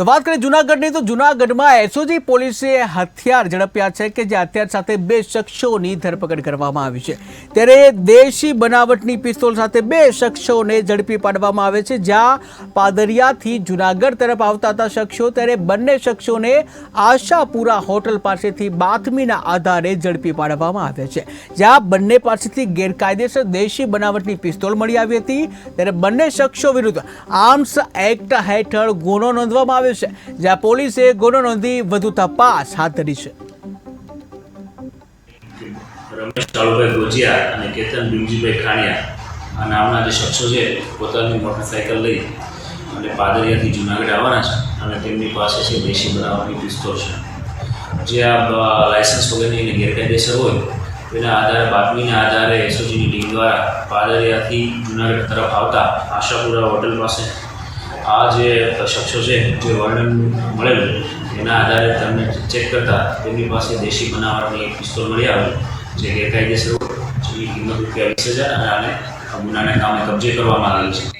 તો વાત કરીએ જુનાગઢની, તો જુનાગઢમાં એસઓજી પોલીસે હથિયાર ઝડપ્યા છે કે જે હથિયાર સાથે બે શખ્સોની ધરપકડ કરવામાં આવી છે. ત્યારે દેશી બનાવટની પિસ્તોલ સાથે બે શખ્સોને ઝડપી પાડવામાં આવે છે. જ્યાં પાદરિયાથી જુનાગઢ તરફ આવતા હતા શખ્સો, ત્યારે બંને શખ્સોને આશાપુરા હોટલ પાસેથી બાતમીના આધારે ઝડપી પાડવામાં આવ્યા છે. જ્યાં બંને પાસેથી ગેરકાયદેસર દેશી બનાવટની પિસ્તોલ મળી આવી હતી. ત્યારે બંને શખ્સો વિરુદ્ધ આર્મ્સ એક્ટ હેઠળ ગુનો નોંધવામાં આવ્યો છે, જ્યાં પોલીસે ગુનો નોંધી વધુ તપાસ હાથ ધરી છે. રમેશ કાળુભાઈ ગોજિયા અને કેતન ભીમજીભાઈ ખાણિયા આ નામના જે શખ્સો છે, પોતાની મોટરસાઇકલ લઈ અને પાદરિયાથી જુનાગઢ આવવાના છે અને તેમની પાસે છે દેશી બનાવવાની પિસ્તોલ છે. જે આ લાયસન્સ વગરની ગેરકાયદેસર હોય, તેના આધારે, બાતમીના આધારે એસઓજીની ટીમ દ્વારા પાદરિયાથી જુનાગઢ તરફ આવતા આશાપુરા હોટલ પાસે આ જે શખ્સો છે, જે વર્ણન મળેલું એના આધારે તમને ચેક કરતા તેમની પાસે દેશી બનાવટની એક પિસ્તોલ મળી આવી જે ગેરકાયદેસર જેની કિંમત રૂપિયા વીસ હજાર અને આને ગુનાને કામે કબજે કરવામાં આવેલ છે.